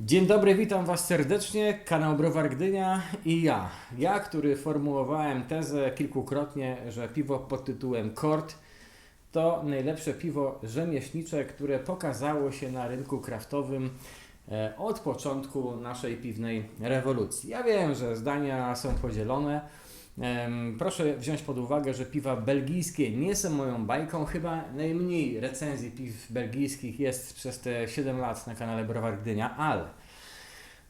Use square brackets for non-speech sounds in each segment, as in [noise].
Dzień dobry, witam Was serdecznie. Kanał Browar Gdynia i ja. Ja, który formułowałem tezę kilkukrotnie, że piwo pod tytułem Kort to najlepsze piwo rzemieślnicze, które pokazało się na rynku kraftowym e, od początku naszej piwnej rewolucji. Ja wiem, że zdania są podzielone. Proszę wziąć pod uwagę, że piwa belgijskie nie są moją bajką. Chyba najmniej recenzji piw belgijskich jest przez te 7 lat na kanale Browar Gdynia, ale,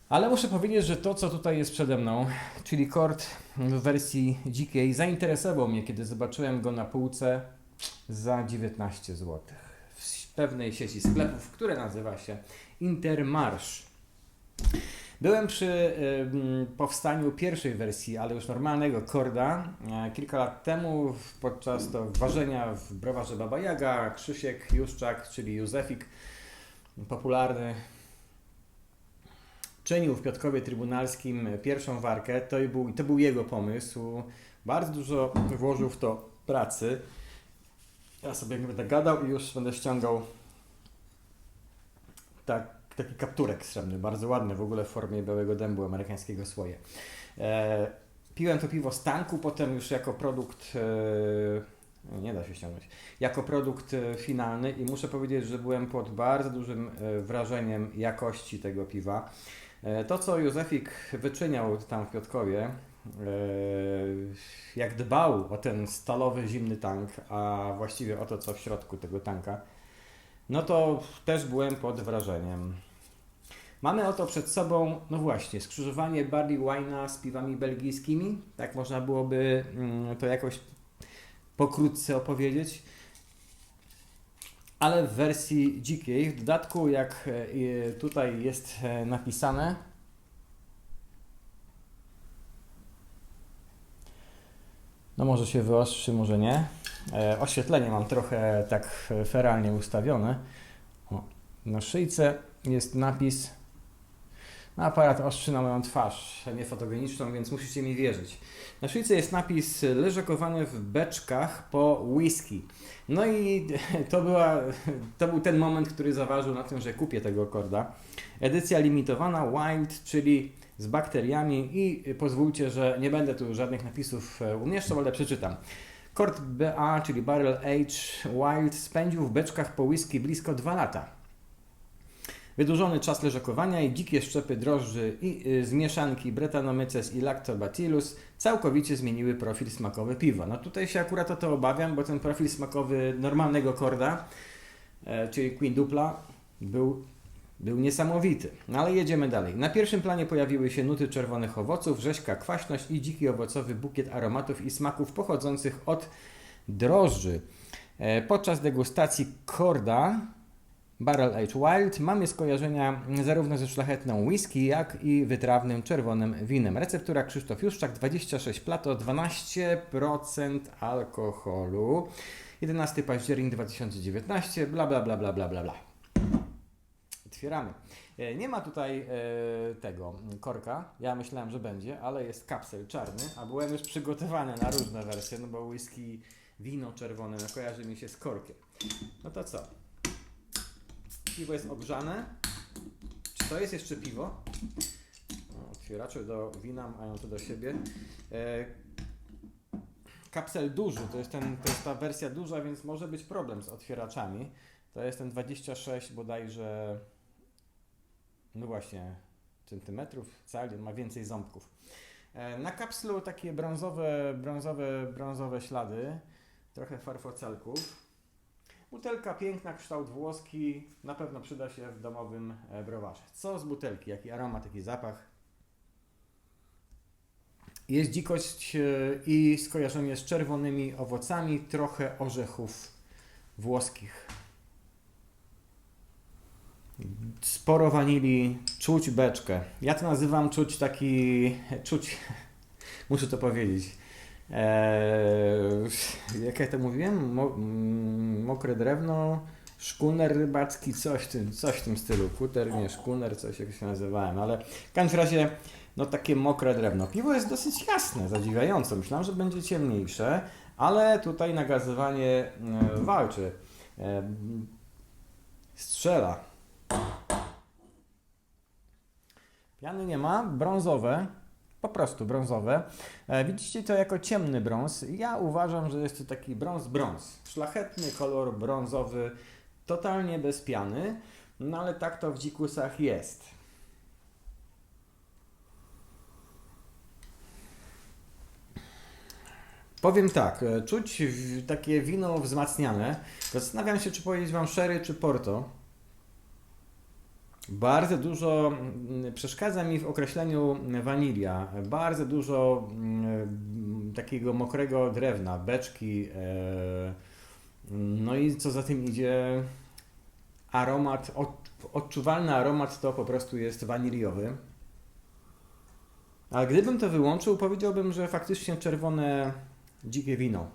ale muszę powiedzieć, że to, co tutaj jest przede mną, czyli kord w wersji dzikiej, zainteresował mnie, kiedy zobaczyłem go na półce za 19 zł w pewnej sieci sklepów, które nazywa się Intermarsz. Byłem przy powstaniu pierwszej wersji, ale już normalnego Korda e, kilka lat temu podczas to ważenia w browarze Baba Jaga. Krzysiek Juszczak, czyli Józefik, popularny, czynił w Piotkowie Trybunalskim pierwszą warkę. To był, to był jego pomysł. Bardzo dużo włożył w to pracy. Ja sobie będę gadał i już będę ściągał tak, taki kapturek srebrny, bardzo ładny, w ogóle w formie białego dębu amerykańskiego słoje. E, piłem to piwo z tanku, potem już jako produkt, e, nie da się ściągnąć, jako produkt e, finalny i muszę powiedzieć, że byłem pod bardzo dużym e, wrażeniem jakości tego piwa. E, to, co Józefik wyczyniał tam w Piotkowie, jak dbał o ten stalowy, zimny tank, a właściwie o to, co w środku tego tanka, no to też byłem pod wrażeniem. Mamy oto przed sobą, no właśnie, skrzyżowanie barley wine'a z piwami belgijskimi. Tak można byłoby mm, to jakoś pokrótce opowiedzieć. Ale w wersji dzikiej, w dodatku, jak e, tutaj jest e, napisane, no może się wyostrzy, może nie. E, Oświetlenie mam trochę tak feralnie ustawione. O, na szyjce jest napis. No, aparat ostrzy na moją twarz, nie fotogeniczną, więc musicie mi wierzyć. Na szyjce jest napis leżakowany w beczkach po whisky. No i [laughs] to, była, to był ten moment, który zaważył na tym, że kupię tego korda. Edycja limitowana Wild, czyli z bakteriami i pozwólcie, że nie będę tu żadnych napisów e, umieszczał, ale przeczytam. Kord BA, czyli Barrel Age Wild, spędził w beczkach po whisky blisko 2 lata. Wydłużony czas leżakowania i dzikie szczepy drożdży i y, z mieszanki Brettanomyces i Lactobacillus całkowicie zmieniły profil smakowy piwa. No tutaj się akurat o to obawiam, bo ten profil smakowy normalnego korda, e, czyli Queen Dupla, był, był niesamowity. No ale jedziemy dalej. Na pierwszym planie pojawiły się nuty czerwonych owoców, rzeźka kwaśność i dziki owocowy bukiet aromatów i smaków pochodzących od drożdży. E, Podczas degustacji korda Barrel Age Wild mamy skojarzenia zarówno ze szlachetną whisky, jak i wytrawnym czerwonym winem. Receptura Krzysztof Juszczak, 26 plato, 12% alkoholu. 11 październik 2019, bla bla bla bla bla bla bla. Otwieramy. E, Nie ma tutaj e, tego korka. Ja myślałem, że będzie, ale jest kapsel czarny, a byłem już przygotowany na różne wersje, no bo whisky, wino czerwone, no kojarzy mi się z korkiem. No to co? Piwo jest ogrzane. Czy to jest jeszcze piwo? O, Otwieracze do wina mają to do siebie. E, kapsel duży, to jest, ten, to jest ta wersja duża, więc może być problem z otwieraczami. To jest ten 26 bodajże, no właśnie, centymetrów, cali, ma więcej ząbków. E, na kapslu takie brązowe, brązowe, brązowe ślady, trochę farfocelków. Butelka piękna, kształt włoski, na pewno przyda się w domowym e, browarze. Co z butelki? Jaki aromat, jaki zapach? Jest dzikość e, i skojarzenie z czerwonymi owocami, trochę orzechów włoskich. Sporo wanili, czuć beczkę. Ja to nazywam czuć taki, czuć, [laughs] muszę to powiedzieć. Eee, jak ja to mówiłem? Mo, mm, mokre drewno, szkuner rybacki, coś w tym, coś w tym stylu. Kuter, nie szkuner, coś jak się nazywałem, ale w każdym razie no takie mokre drewno. Piwo jest dosyć jasne, zadziwiająco. Myślałem, że będzie ciemniejsze, ale tutaj nagazywanie e, walczy. E, strzela. Piany nie ma, brązowe, po prostu brązowe. E, Widzicie to jako ciemny brąz. Ja uważam, że jest to taki brąz brąz. Szlachetny kolor brązowy, totalnie bez piany, no ale tak to w dzikusach jest. Powiem tak, e, czuć takie wino wzmacniane. Zastanawiam się, czy powiedzieć Wam sherry czy porto. Bardzo dużo mm, przeszkadza mi w określeniu wanilia. Bardzo dużo mm, takiego mokrego drewna, beczki. e, No i co za tym idzie, aromat, od- odczuwalny aromat to po prostu jest waniliowy. A gdybym to wyłączył, powiedziałbym, że faktycznie czerwone dzikie wino.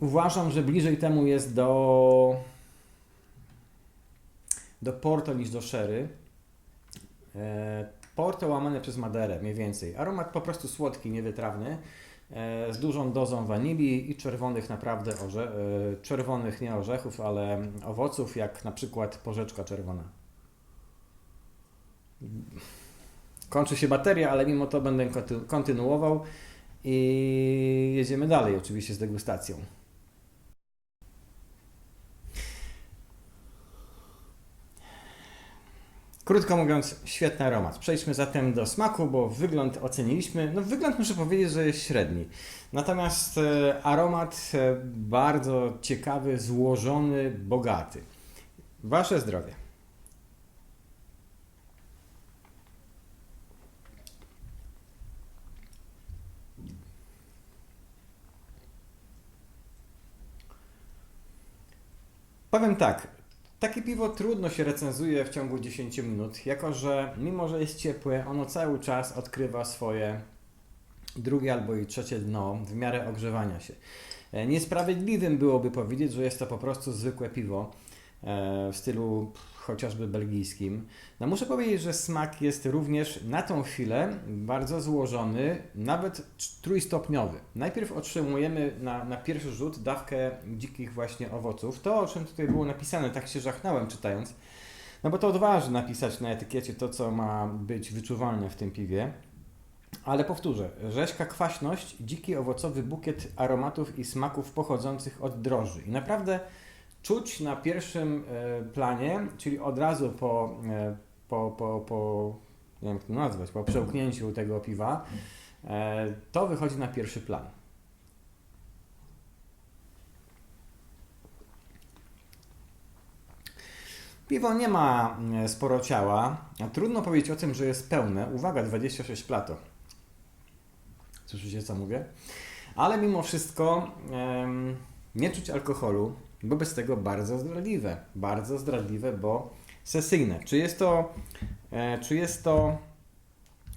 Uważam, że bliżej temu jest do do Porto niż do Sherry. E, Porto łamane przez Maderę, mniej więcej. Aromat po prostu słodki, niewytrawny, e, z dużą dozą wanilii i czerwonych naprawdę orze- e, czerwonych nie orzechów, ale owoców, jak na przykład porzeczka czerwona. Kończy się bateria, ale mimo to będę konty- kontynuował i jedziemy dalej oczywiście z degustacją. Krótko mówiąc, świetny aromat. Przejdźmy zatem do smaku, bo wygląd oceniliśmy. No, wygląd muszę powiedzieć, że jest średni. Natomiast e, aromat e, bardzo ciekawy, złożony, bogaty. Wasze zdrowie. Powiem tak, takie piwo trudno się recenzuje w ciągu 10 minut, jako że mimo, że jest ciepłe, ono cały czas odkrywa swoje drugie albo i trzecie dno w miarę ogrzewania się. E, Niesprawiedliwym byłoby powiedzieć, że jest to po prostu zwykłe piwo w stylu chociażby belgijskim. No muszę powiedzieć, że smak jest również na tą chwilę bardzo złożony, nawet trójstopniowy. Najpierw otrzymujemy na, na pierwszy rzut dawkę dzikich właśnie owoców. To, o czym tutaj było napisane, tak się żachnąłem czytając. No bo to odważy napisać na etykiecie to, co ma być wyczuwalne w tym piwie. Ale powtórzę, rzeźka kwaśność, dziki owocowy bukiet aromatów i smaków pochodzących od drożdży. I naprawdę czuć na pierwszym e, planie, czyli od razu po, e, po, po, po nie wiem jak to nazwać, po przełknięciu tego piwa, e, to wychodzi na pierwszy plan. Piwo nie ma sporo ciała, a trudno powiedzieć o tym, że jest pełne. Uwaga, 26 plato. Słyszycie co mówię? Ale mimo wszystko nie czuć alkoholu, bo bez tego bardzo zdradliwe. Bardzo zdradliwe, bo sesyjne. Czy jest to, e, czy jest to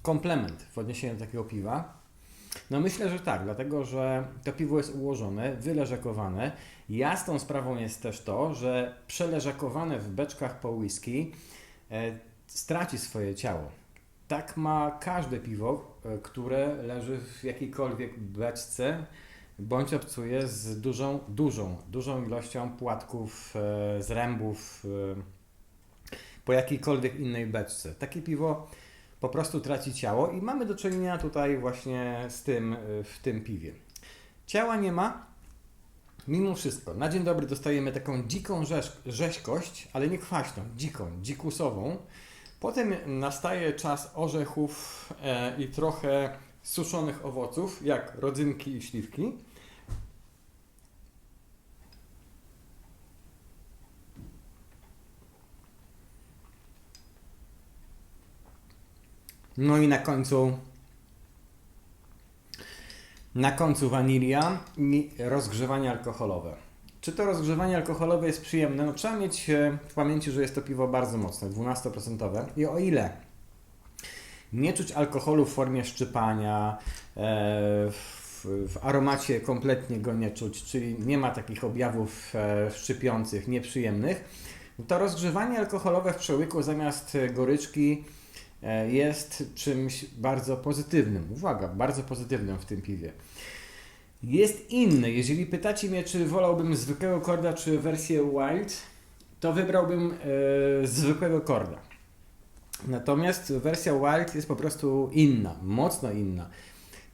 komplement w odniesieniu do takiego piwa? No myślę, że tak, dlatego że to piwo jest ułożone, wyleżakowane. Jasną sprawą jest też to, że przeleżakowane w beczkach po whisky e, straci swoje ciało. Tak ma każde piwo, e, które leży w jakiejkolwiek beczce, bądź obcuje z dużą, dużą, dużą ilością płatków, e, zrębów e, po jakiejkolwiek innej beczce. Takie piwo po prostu traci ciało i mamy do czynienia tutaj właśnie z tym e, w tym piwie. Ciała nie ma, mimo wszystko. Na dzień dobry dostajemy taką dziką rzeź, rzeźkość, ale nie kwaśną, dziką, dzikusową. Potem nastaje czas orzechów e, i trochę suszonych owoców, jak rodzynki i śliwki. No i na końcu na końcu wanilia i rozgrzewanie alkoholowe. Czy to rozgrzewanie alkoholowe jest przyjemne? No, trzeba mieć e, w pamięci, że jest to piwo bardzo mocne, 12%. I o ile nie czuć alkoholu w formie szczypania, e, w, w aromacie kompletnie go nie czuć, czyli nie ma takich objawów e, szczypiących, nieprzyjemnych, to rozgrzewanie alkoholowe w przełyku zamiast goryczki e, jest czymś bardzo pozytywnym. Uwaga, bardzo pozytywnym w tym piwie. Jest inny. Jeżeli pytacie mnie, czy wolałbym zwykłego korda, czy wersję wild, to wybrałbym e, zwykłego korda. Natomiast wersja Wild jest po prostu inna, mocno inna.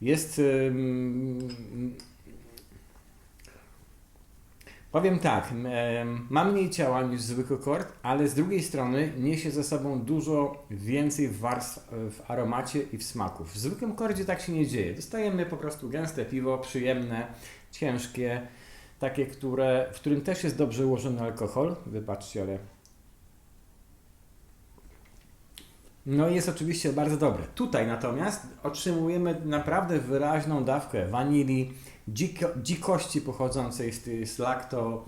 Jest. ym, powiem tak, ym, ma mniej ciała niż zwykły kord, ale z drugiej strony niesie ze sobą dużo więcej warstw e, w aromacie i w smaku. W zwykłym kordzie tak się nie dzieje. Dostajemy po prostu gęste piwo, przyjemne, ciężkie, takie, które, w którym też jest dobrze ułożony alkohol. Wybaczcie, ale No jest oczywiście bardzo dobre. Tutaj natomiast otrzymujemy naprawdę wyraźną dawkę wanilii, dziko, dzikości pochodzącej z, z lakto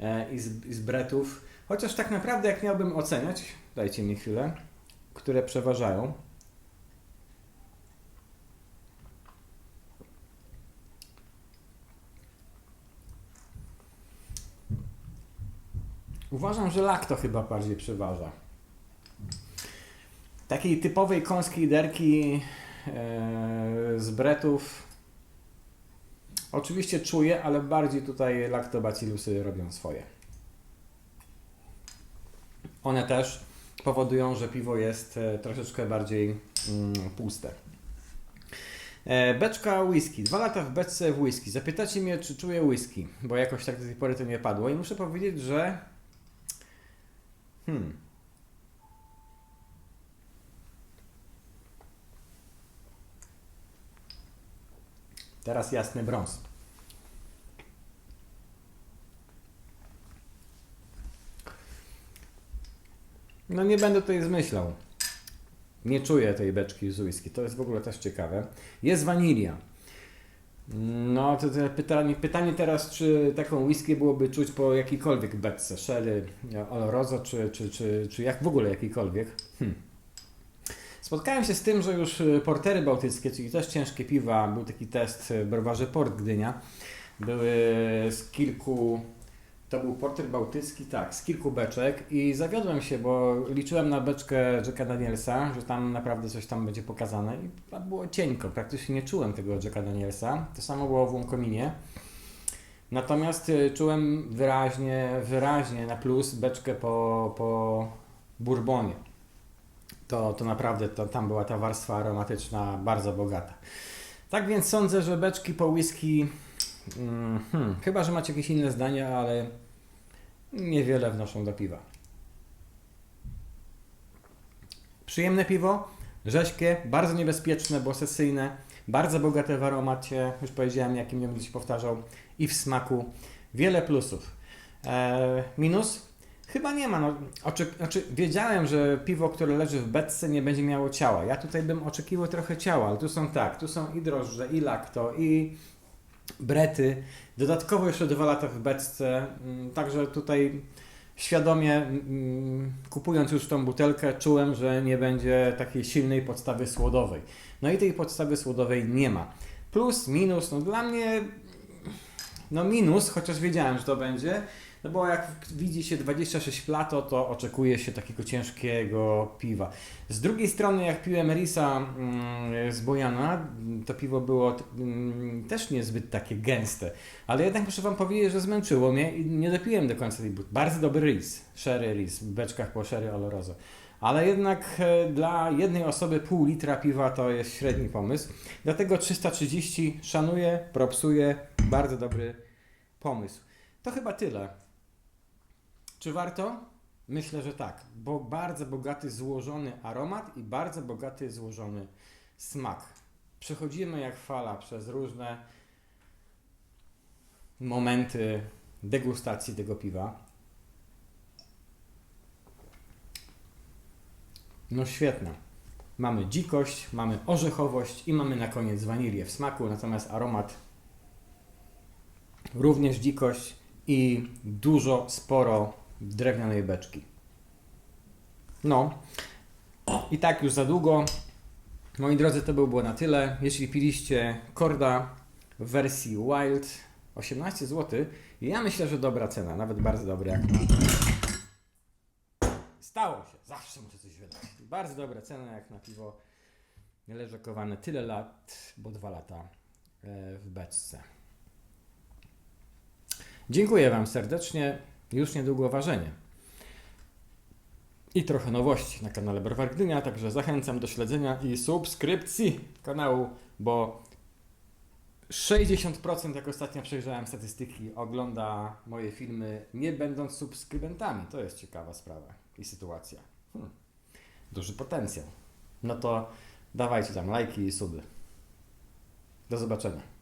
e, i, z, i z bretów. Chociaż tak naprawdę jak miałbym oceniać, dajcie mi chwilę, które przeważają. Uważam, że lakto chyba bardziej przeważa. Takiej typowej końskiej derki e, z bretów oczywiście czuję, ale bardziej tutaj laktobacillusy robią swoje. One też powodują, że piwo jest e, troszeczkę bardziej mm, puste. E, Beczka whisky. Dwa lata w beczce w whisky. Zapytacie mnie, czy czuję whisky, bo jakoś tak do tej pory to nie padło i muszę powiedzieć, że hmm, Teraz jasny brąz. No nie będę tutaj zmyślał. Nie czuję tej beczki z whisky. To jest w ogóle też ciekawe. Jest wanilia. No to, to pytanie, pytanie teraz, czy taką whisky byłoby czuć po jakiejkolwiek beczce, sherry, oloroso, czy, czy, czy, czy jak w ogóle jakiejkolwiek. Hmm. Spotkałem się z tym, że już y, portery bałtyckie, czyli też ciężkie piwa, był taki test w browarze Port Gdynia. Były z kilku, to był porter bałtycki, tak, z kilku beczek i zawiodłem się, bo liczyłem na beczkę Jacka Danielsa, że tam naprawdę coś tam będzie pokazane i było cienko, praktycznie nie czułem tego Jacka Danielsa. To samo było w Łomkominie. Natomiast y, czułem wyraźnie, wyraźnie na plus beczkę po, po Bourbonie to, to naprawdę to, tam była ta warstwa aromatyczna bardzo bogata. Tak więc sądzę, że beczki po whisky, mm, hmm, chyba że macie jakieś inne zdania, ale niewiele wnoszą do piwa. Przyjemne piwo, rzeźkie, bardzo niebezpieczne, bo sesyjne, bardzo bogate w aromacie, już powiedziałem jakim nie będę się powtarzał, i w smaku. Wiele plusów. Eee, minus? Chyba nie ma. No, znaczy, wiedziałem, że piwo, które leży w beczce nie będzie miało ciała. Ja tutaj bym oczekiwał trochę ciała, ale tu są tak, tu są i drożdże, i lakto, i brety. Dodatkowo jeszcze dwa lata w beczce, mm, także tutaj świadomie mm, kupując już tą butelkę czułem, że nie będzie takiej silnej podstawy słodowej. No i tej podstawy słodowej nie ma. Plus, minus, no dla mnie no minus, chociaż wiedziałem, że to będzie, no bo jak widzi się 26 plato, to oczekuje się takiego ciężkiego piwa. Z drugiej strony, jak piłem Risa mm, z Bojana, to piwo było mm, też niezbyt takie gęste. Ale jednak muszę Wam powiedzieć, że zmęczyło mnie i nie dopiłem do końca tej buty. Bardzo dobry ris, sherry ris, w beczkach po sherry oloroso. Ale jednak e, dla jednej osoby pół litra piwa to jest średni pomysł. Dlatego 330 szanuję, propsuję. Bardzo dobry pomysł. To chyba tyle. Czy warto? Myślę, że tak, bo bardzo bogaty złożony aromat i bardzo bogaty złożony smak. Przechodzimy jak fala przez różne momenty degustacji tego piwa. No świetne. Mamy dzikość, mamy orzechowość i mamy na koniec wanilię w smaku, natomiast aromat również dzikość i dużo, sporo drewnianej beczki. No i tak już za długo. Moi drodzy, to by było na tyle. Jeśli piliście Korda w wersji Wild 18 zł, ja myślę, że dobra cena, nawet bardzo dobra jak na... Stało się, zawsze muszę coś wydać. Bardzo dobra cena jak na piwo leżakowane tyle lat, bo dwa lata e, w beczce. Dziękuję Wam serdecznie. Już niedługo ważenie. i trochę nowości na kanale Browar Gdynia, także zachęcam do śledzenia i subskrypcji kanału, bo 60% jak ostatnio przejrzałem statystyki ogląda moje filmy nie będąc subskrybentami. To jest ciekawa sprawa i sytuacja. Hmm. Duży potencjał. No to dawajcie tam lajki i suby. Do zobaczenia.